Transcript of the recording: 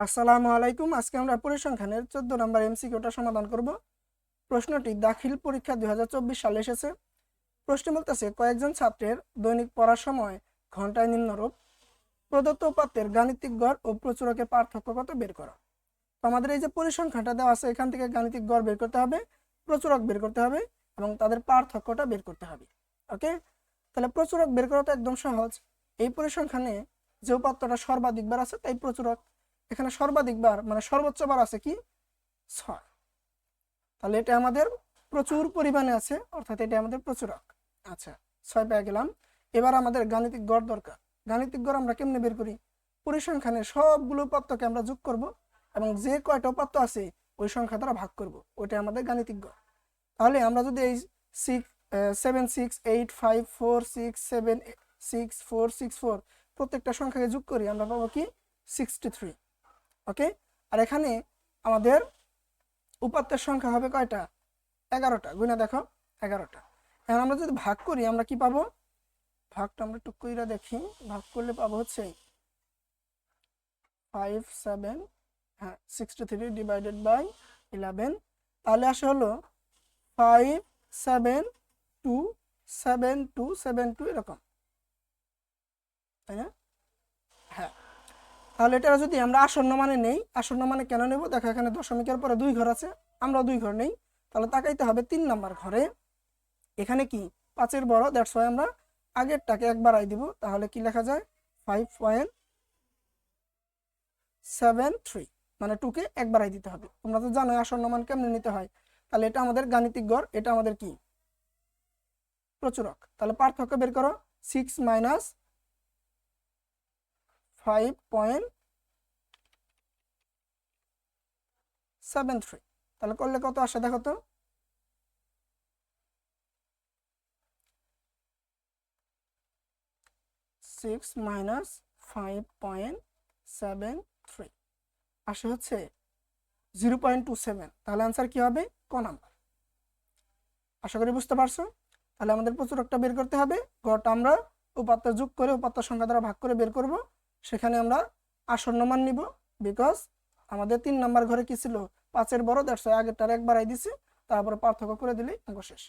আসসালামু আলাইকুম। আজকে আমরা পরিসংখ্যানের চোদ্দ নম্বর এমসিকিউটা সমাধান করব। প্রশ্নটি দাখিল পরীক্ষা দুই হাজার চব্বিশ সালে এসেছে। প্রশ্ন বলতেছে, কয়েকজন ছাত্রের দৈনিক পড়ার সময় ঘন্টায় নিম্নরূপ প্রদত্ত উপাত্তের গাণিতিক গড় ও প্রচুরকের পার্থক্য কত বের করা? আমাদের এই যে পরিসংখ্যানটা দেওয়া আছে, এখান থেকে গাণিতিক গড় বের করতে হবে, প্রচুরক বের করতে হবে এবং তাদের পার্থক্যটা বের করতে হবে। ওকে তাহলে প্রচুরক বের করা তো একদম সহজ। এই পরিসংখ্যানে যে উপাত্তটা সর্বাধিক বার আছে, তাই প্রচুরক। এখানে সর্বাধিক বার মানে সর্বোচ্চ বার আছে কি? ছয়। তাহলে এটা আমাদের প্রচুর পরিমাণে আছে, অর্থাৎ এটা আমাদের প্রচুরক আচ্ছা ছয় পেয়ে গেলাম। এবার আমাদের গাণিতিক গড় দরকার। গাণিতিক গড় আমরা কেমনে বের করি? পরিসংখ্যানের সবগুলো উপাত্তকে আমরা যোগ করব এবং যে কয়টা উপাত্ত আছে, ওই সংখ্যা দ্বারা ভাগ করব। ওইটা আমাদের গাণিতিক গড়। তাহলে আমরা যদি এই six seven six eight five four six seven six four six four প্রত্যেকটা সংখ্যাকে যোগ করি, আমরা পাবো কি? Sixty three okay? আর এখানে আমাদের উপাত্তের সংখ্যা হবে কয়টা? এগারোটা। গুণে দেখো, এগারোটা। এখন আমরা যদি ভাগ করি, আমরা কি পাবো? ভাগটা আমরা কইরা দেখি। ভাগ করলে পাবো হচ্ছে ফাইভ সেভেন হ্যাঁ sixty three divided by eleven তাহলে আসে হলো five seven two seven two seven two এরকম। তাই না? তাহলে এটা যদি আমরা আসন্ন মানে নেই, আসন্ন মানে কেন নেব? দেখো এখানে দশমিকের পরে দুই ঘর আছে আমরা দুই ঘর নেই। তাহলে তাকাইতে হবে তিন নাম্বার ঘরে। এখানে কি? পাঁচের বড় দ্যাটস ওয়াই আমরা আগেরটাকে এক বাড়াই দিব। তাহলে কি লেখা যায়? ফাইভ পয়েন্ট সেভেন থ্রি মানে টুকে এক বাড়াই দিতে হবে। তোমরা তো জানো আসন্ন মান কেমনে নিতে হয়। তাহলে এটা আমাদের গাণিতিক গড়, এটা আমাদের কি? প্রচুরক। তাহলে পার্থক্য বের করো six minus five point seven three তাহলে করলে কত আসে দেখো তো? Six minus five point seven three আসে হচ্ছে জিরো পয়েন্ট টু সেভেন তাহলে আনসার কি হবে? ক নাম্বার আশা করি বুঝতে পারছ? তাহলে আমাদের প্রচুরকটা বের করতে হবে। গড়টা আমরা উপাত্ত যোগ করে উপাত্ত সংখ্যা দ্বারা ভাগ করে বের করব। সেখানে আমরা আসন্ন মান নিব বিকজ আমাদের তিন নাম্বার ঘরে কি ছিল? পাঁচের বড় দেড়শো আগেরটার এক বাড়াই দিছি, তারপরে পার্থক্য করে দিলেই অঙ্ক শেষ।